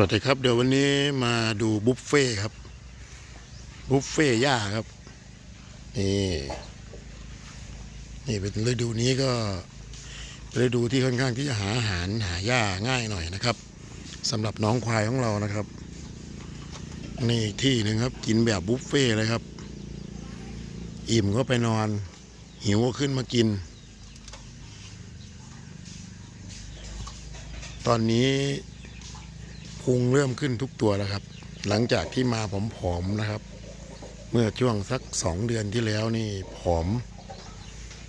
วัสดีครับเดี๋ยววันนี้มาดูบุฟเฟ่ครับ บุฟเฟ่ย่าครับนี่นี่เป็นฤดูนี้ก็เป็นฤดูที่ค่อนข้างที่จะหาอาหารหาหญ้าง่ายหน่อยนะครับสำหรับน้องควายของเรานะครับ นี่ที่หนึ่งครับ กินแบบบุฟเฟ่เลยครับ อิ่มก็ไปนอน หิวก็ขึ้นมากิน ตอนนี้ พุงเริ่มขึ้นทุกตัวแล้วครับ หลังจากที่มาผอมๆนะครับ เมื่อช่วงสักสองเดือนที่แล้วนี่ผอม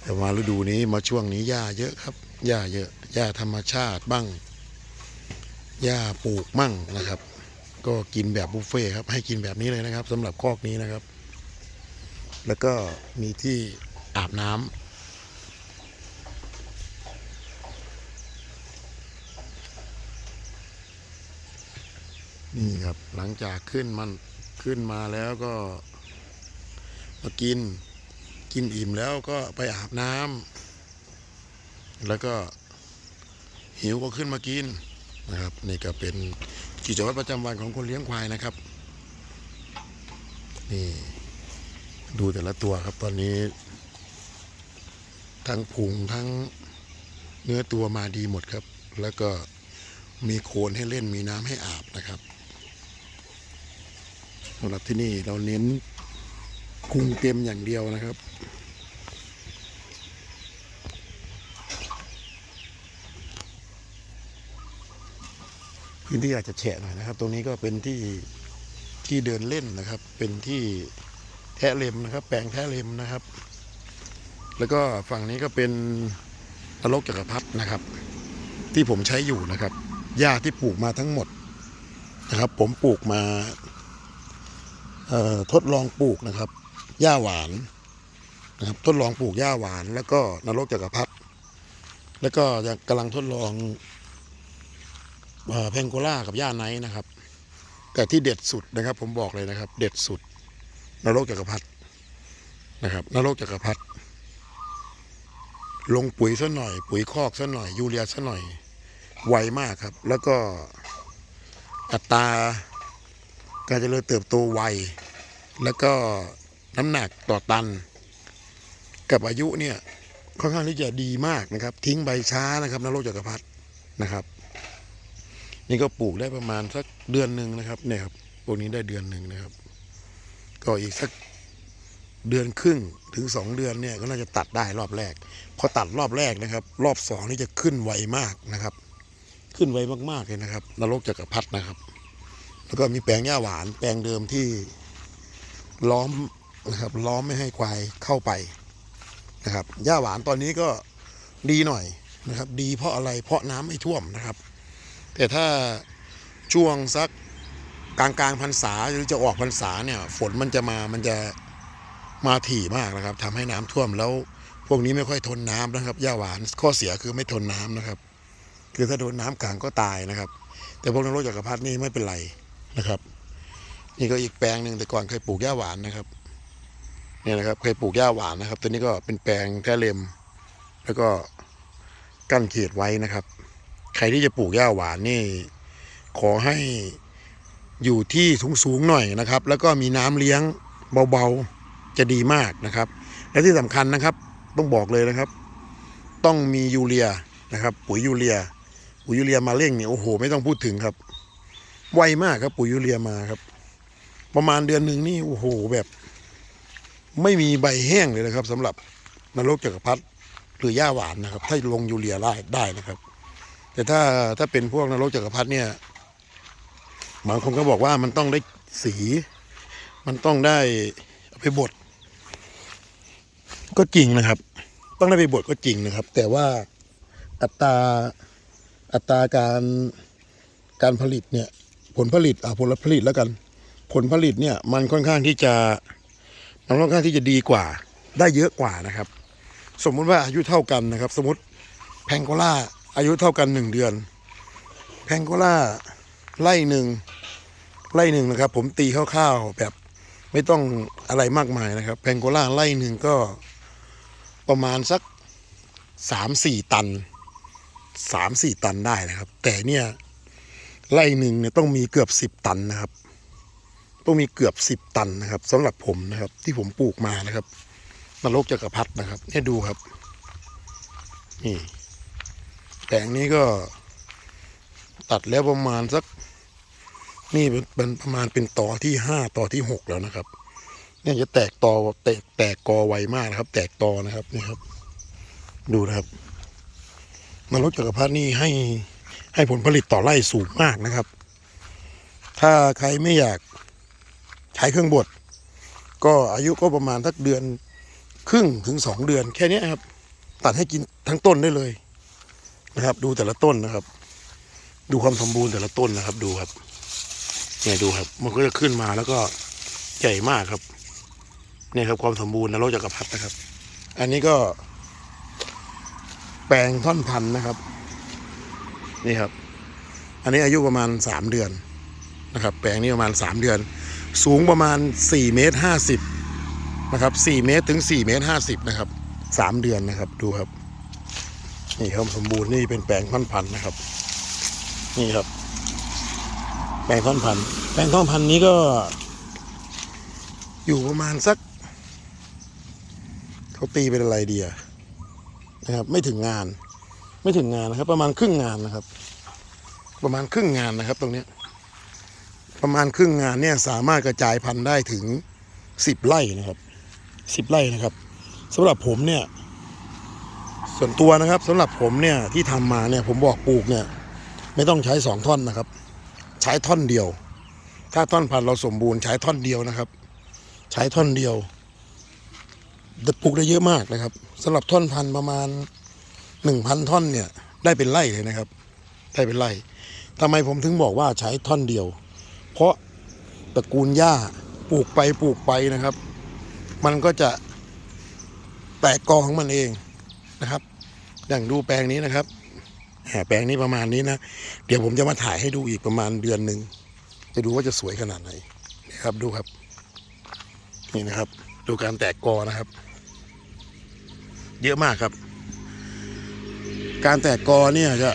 แต่มาฤดูนี้มาช่วงนี้หญ้าเยอะครับหญ้าเยอะหญ้าธรรมชาติบ้างหญ้าปลูกมั่งนะครับ ก็กินแบบบุฟเฟ่ครับ ให้กินแบบนี้เลยนะครับสำหรับคอกนี้นะครับ แล้วก็มีที่อาบน้ำ นี่ครับหลังจากขึ้นมันขึ้นมาแล้วก็มากิน กินอิ่มแล้วก็ไปอาบน้ำแล้วก็หิวก็ขึ้นมากินนะครับ นี่ก็เป็นกิจวัตรประจำวันของคนเลี้ยงควายนะครับ นี่ดูแต่ละตัวครับตอนนี้ ทั้งพุงทั้งเนื้อตัวมาดีหมดครับ แล้วก็มีโคนให้เล่นมีน้ำให้อาบนะครับ สำหรับที่นี่เราเน้นคุงเต็มอย่างเดียวนะครับพื้นที่อาจจะแฉะหน่อยนะครับ ตรงนี้ก็เป็นที่ที่เดินเล่นนะครับ เป็นที่แทะเล็มนะครับ แปลงแทะเล็มนะครับ แล้วก็ฝั่งนี้ก็เป็นนรกจักรพรรดินะครับ ที่ผมใช้อยู่นะครับหญ้าที่ปลูกมาทั้งหมดนะครับ ผมปลูกมา ทดลองปลูกนะครับหญ้าหวานนะครับทดลองปลูกหญ้าหวาน แล้วก็นรกจักรพรรดิแล้วก็ยังกำลังทดลองเพงโกล่ากับหญ้าไนนะครับ แต่ที่เด็ดสุดนะครับ ผมบอกเลยนะครับ เด็ดสุด นรกจักรพรรดินะครับนรกจักรพรรดิลงปุ๋ยซะหน่อย ปุ๋ยคอกซะหน่อยยูเรียซะหน่อยไวมากครับ แล้วก็อัตรา การเจริญเติบโตไว แล้วก็น้ำหนักต่อตัน กับอายุเนี่ยค่อนข้างที่จะดีมากนะครับ ทิ้งใบช้านะครับนรกจักรพรรดินะครับ นี่ก็ปลูกได้ประมาณสักเดือนหนึ่งนะครับเนี่ยครับพวกนี้ได้เดือนหนึ่งนะครับ ก็อีกสักเดือนครึ่งถึงสองเดือนเนี่ยก็น่าจะตัดได้รอบแรก พอตัดรอบแรกนะครับ รอบสองนี่จะขึ้นไวมากนะครับ ขึ้นไวมากๆเลยนะครับ นรกจักรพรรดินะครับ แล้วก็มีแปลงหญ้าหวานแปลงเดิมที่ล้อมนะครับล้อมไม่ให้ควายเข้าไปนะครับหญ้าหวานตอนนี้ก็ดีหน่อยนะครับ ดีเพราะอะไรเพราะน้ำไม่ท่วมนะครับ แต่ถ้าช่วงสักกลางกลางพรรษาหรือจะออกพรรษาเนี่ย ฝนมันจะมามันจะมาถี่มากนะครับทำให้น้ำท่วมแล้วพวกนี้ไม่ค่อยทนน้ำนะครับหญ้าหวานข้อเสียคือไม่ทนน้ำนะครับ คือถ้าโดนน้ำขังก็ตายนะครับ แต่พวกนรกจักรพรรดินี่ไม่เป็นไร นะครับ นี่ก็อีกแปลงหนึ่งแต่ก่อนเคยปลูกหญ้าหวานนะครับเนี่ยนะครับเคยปลูกหญ้าหวานนะครับ ตัวนี้ก็เป็นแปลงแท้เลมแล้วก็กั้นเขตไว้นะครับ ใครที่จะปลูกหญ้าหวานนี่ ขอให้อยู่ที่สูงๆหน่อยนะครับ แล้วก็มีน้ำเลี้ยงเบาๆจะดีมากนะครับ และที่สำคัญนะครับ ต้องบอกเลยนะครับ ต้องมียูเรียนะครับ ปุ๋ยยูเรียปุ๋ยยูเรียมาเร่งเนี่ยโอ้โห ไม่ต้องพูดถึงครับ ไวมากครับปุ๋ยยูเรียมาครับ ประมาณเดือนหนึ่งนี่โอ้โหแบบ ไม่มีใบแห้งเลยนะครับสำหรับนรกจักรพรรดิหรือหญ้าหวานนะครับ ถ้าลงยูเรียได้ได้นะครับ แต่ถ้าถ้าเป็นพวกนรกจักรพรรดิเนี่ยบางคนก็บอกว่ามันต้องได้สี มันต้องได้อาไปบดก็จริงนะครับ ต้องได้ไปบดก็จริงนะครับ แต่ว่าอัตราอัตราการการผลิตเนี่ย ผลผลิตอะผลผลิตแล้วกัน ผลผลิตเนี่ยมันค่อนข้างที่จะมันค่อนข้างที่จะดีกว่า ได้เยอะกว่านะครับ สมมุติว่าอายุเท่ากันนะครับ สมมติแพงโกล่าอายุเท่ากันหนึ่งเดือน แพงโกล่าไล่หนึ่งไล่หนึ่งนะครับ ผมตีคร่าวๆแบบไม่ต้องอะไรมากมายนะครับ แพงโกล่าไล่หนึ่งก็ประมาณสักสามสี่ตันสามสี่ตันได้นะครับ แต่เนี่ย ไร่หนึ่งเนี่ยต้องมีเกือบสิบตันนะครับ ต้องมีเกือบสิบตันนะครับสำหรับผมนะครับ ที่ผมปลูกมานะครับนรกจักรพรรดินะครับ เนี่ยดูครับ นี่แปลงนี้ก็ตัดแล้วประมาณสัก นี่เป็นเป็นประมาณเป็นต่อที่ห้าต่อที่หกแล้วนะครับ เนี่ยจะแตกตอแตกแตกกอไวมากนะครับ แตกตอนะครับนี่ครับ ดูนะครับนรกจักรพรรดินี่ให้ ให้ผลผลิตต่อไร่สูงมากนะครับ ถ้าใครไม่อยากใช้เครื่องบด ก็อายุก็ประมาณสักเดือนครึ่งถึงสองเดือนแค่นี้ครับ ตัดให้กินทั้งต้นได้เลยนะครับ ดูแต่ละต้นนะครับ ดูความสมบูรณ์แต่ละต้นนะครับ ดูครับเนี่ยดูครับ มันก็จะขึ้นมาแล้วก็ใหญ่มากครับเนี่ยครับความสมบูรณ์นรกจักรพรรดินะครับ อันนี้ก็ แปลงท่อนพันนะครับ นี่ครับ อันนี้อายุประมาณสามเดือนนะครับ แปลงนี้ประมาณสามเดือน สูงประมาณสี่เมตรห้าสิบนะครับสี่เมตรถึงสี่เมตรห้าสิบนะครับสามเดือนนะครับดูครับ นี่ครับสมบูรณ์นี่เป็นแปลงท่อนพันธุ์นะครับ นี่ครับ แปลงท่อนพันธุ์แปลงท่อนพันธุ์นี้ก็ อยู่ประมาณสักเขาตีเป็นอะไรเดีอะนะครับ ไม่ถึงงาน ไม่ถึงงานนะครับ ประมาณครึ่งงานนะครับ ประมาณครึ่งงานนะครับ ตรงนี้ประมาณครึ่งงานเนี่ยสามารถกระจายพันธุ์ได้ถึงสิบไร่นะครับสิบไร่นะครับสำหรับผมเนี่ย ส่วนตัวนะครับสำหรับผมเนี่ยที่ทำมาเนี่ย ผมบอกปลูกเนี่ย ไม่ต้องใช้สองท่อนนะครับ ใช้ท่อนเดียว ถ้าท่อนพันธุ์เราสมบูรณ์ใช้ท่อนเดียวนะครับ ใช้ท่อนเดียวจะปลูกได้เยอะมากนะครับสำหรับท่อนพันธุ์ประมาณ หนึ่งพันท่อนเนี่ยได้เป็นไร่เลยนะครับได้เป็นไร่ทำไมผมถึงบอกว่าใช้ท่อนเดียว เพราะตระกูลหญ้าปลูกไปปลูกไปนะครับ มันก็จะแตกกอของมันเองนะครับ อย่างดูแปลงนี้นะครับแหมแปลงนี้ประมาณนี้นะเดี๋ยวผมจะมาถ่ายให้ดูอีกประมาณเดือนหนึ่งจะดูว่าจะสวยขนาดไหนนี่ครับดูครับ นี่นะครับ ดูการแตกกอนะครับ เยอะมากครับ การแตกกอเนี่ยจะ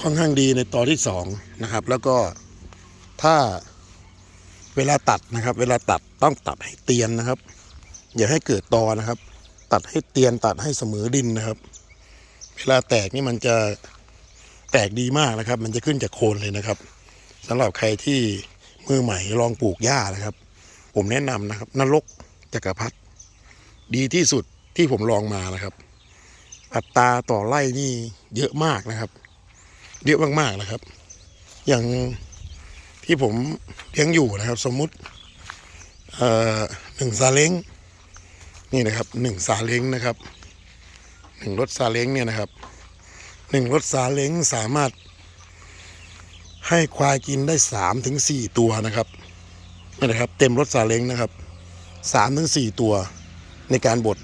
ค่อนข้างดีในตอนที่สองนะครับ แล้วก็ถ้าเวลาตัดนะครับ เวลาตัดต้องตัดให้เตียนนะครับ อย่าให้เกิดตอนะครับ ตัดให้เตียนตัดให้เสมอดินนะครับ เวลาแตกนี่มันจะแตกดีมากนะครับ มันจะขึ้นจากโคนเลยนะครับสำหรับใครที่มือใหม่ลองปลูกหญ้านะครับ ผมแนะนำนะครับนรกจักรพรรดิดีที่สุดที่ผมลองมานะครับ อัตราต่อไร่นี่เยอะมากนะครับ เยอะมากๆนะครับ อย่างที่ผมเลี้ยงอยู่นะครับ สมมุติหนึ่งซาเล้งนี่นะครับหนึ่งซาเล้งนะครับหนึ่งรถซาเล้งเนี่ยนะครับหนึ่งรถซาเล้งสามารถให้ควายกินได้สามถึงสี่ตัวนะครับนี่นะครับ เต็มรถซาเล้งนะครับสามถึงสี่ตัวในการบด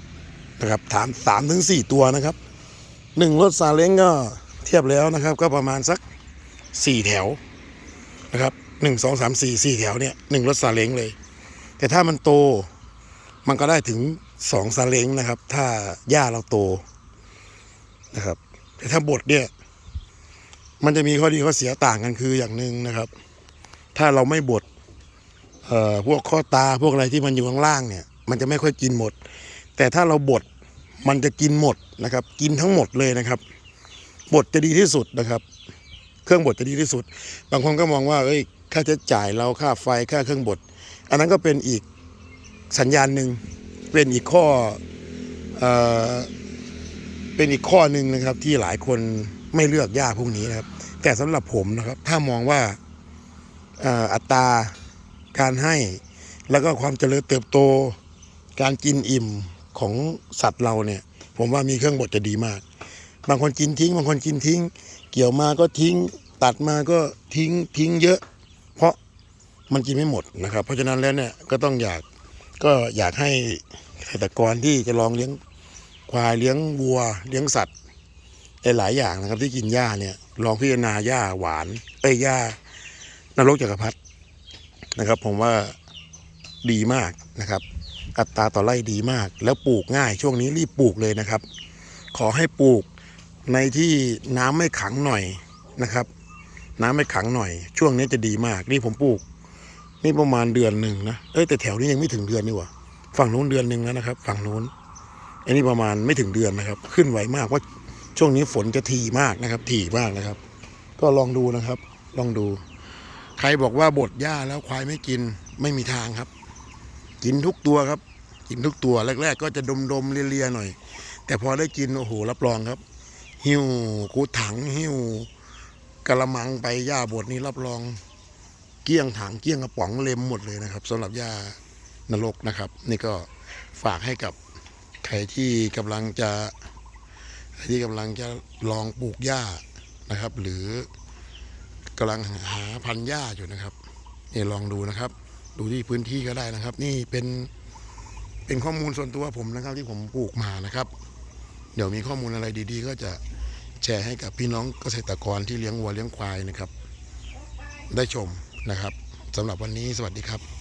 นะครับถามสามถึงสี่ตัวนะครับหนึ่งรถซาเล้งก็เทียบแล้วนะครับ ก็ประมาณสักสี่แถวนะครับหนึ่งสองสามสี่สี่แถวเนี่ยหนึ่งรถซาเล้งเลย แต่ถ้ามันโตมันก็ได้ถึงสองซาเล้งนะครับ ถ้าหญ้าเราโตนะครับ แต่ถ้าบดเนี่ย มันจะมีข้อดีข้อเสียต่างกันคืออย่างหนึ่งนะครับ ถ้าเราไม่บดเอ่อพวกข้อตาพวกอะไรที่มันอยู่ข้างล่างเนี่ย มันจะไม่ค่อยกินหมด แต่ถ้าเราบดมันจะกินหมดนะครับ กินทั้งหมดเลยนะครับบดจะดีที่สุดนะครับ เครื่องบดจะดีที่สุด บางคนก็มองว่าเอ้ยค่าใช้จ่ายเราค่าไฟค่าเครื่องบดอันนั้นก็เป็นอีกสัญญาณหนึ่งเป็นอีกข้อเอ่อเป็นอีกข้อหนึ่งนะครับ ที่หลายคนไม่เลือกยาพวกนี้นะครับ แต่สำหรับผมนะครับ ถ้ามองว่าอัตราการให้ แล้วก็ความเจริญเติบโต การกินอิ่ม ของสัตว์เราเนี่ย ผมว่ามีเครื่องบดจะดีมาก บางคนกินทิ้ง บางคนกินทิ้ง เกี่ยวมาก็ทิ้ง ตัดมาก็ทิ้งทิ้งเยอะ เพราะมันกินไม่หมดนะครับ เพราะฉะนั้นแล้วเนี่ยก็ต้องอยากก็อยากให้เกษตรกรที่จะลองเลี้ยงควายเลี้ยงวัว เลี้ยงสัตว์หลายอย่างนะครับ ที่กินหญ้าเนี่ย ลองพิจารณาหญ้าหวานเอ้ยหญ้านรกจักรพรรดินะครับ ผมว่าดีมากนะครับ อัตราต่อไร่ดีมาก แล้วปลูกง่ายช่วงนี้รีบปลูกเลยนะครับ ขอให้ปลูกในที่น้ำไม่ขังหน่อยนะครับ น้ำไม่ขังหน่อย ช่วงนี้จะดีมากนี่ผมปลูก นี่ประมาณเดือนหนึ่งนะเอ้ยแต่แถวนี้ยังไม่ถึงเดือนนี่หว่าฝั่งนู้นเดือนหนึ่งแล้วนะครับ ฝั่งนู้นอันนี้ประมาณไม่ถึงเดือนนะครับ ขึ้นไหวมากว่าช่วงนี้ฝนจะถี่มากนะครับถี่มากนะครับ ก็ลองดูนะครับ ลองดู ใครบอกว่าบดหญ้าแล้วควายไม่กินไม่มีทางครับ กินทุกตัวครับ กินทุกตัวแรก ๆ ก็จะดมๆเลียๆหน่อย แต่พอได้กินโอ้โหรับรองครับ หิ้วกูถังหิ้วกระมังไปหญ้าบดนี้รับรอง เกี้ยงถังเกี้ยงกระป๋องเล็มหมดเลยนะครับสำหรับหญ้านรกนะครับ นี่ก็ฝากให้กับใครที่กำลังจะใครที่กำลังจะลองปลูกหญ้านะครับ หรือกำลังหาพันหญ้าอยู่นะครับนี่ลองดูนะครับ ดูที่พื้นที่ก็ได้นะครับ นี่เป็นเป็นข้อมูลส่วนตัวผมนะครับ ที่ผมปลูกมานะครับ เดี๋ยวมีข้อมูลอะไรดีๆ ก็จะแชร์ให้กับพี่น้องเกษตรกรที่เลี้ยงวัวเลี้ยงควายนะครับ ได้ชมนะครับสำหรับวันนี้สวัสดีครับ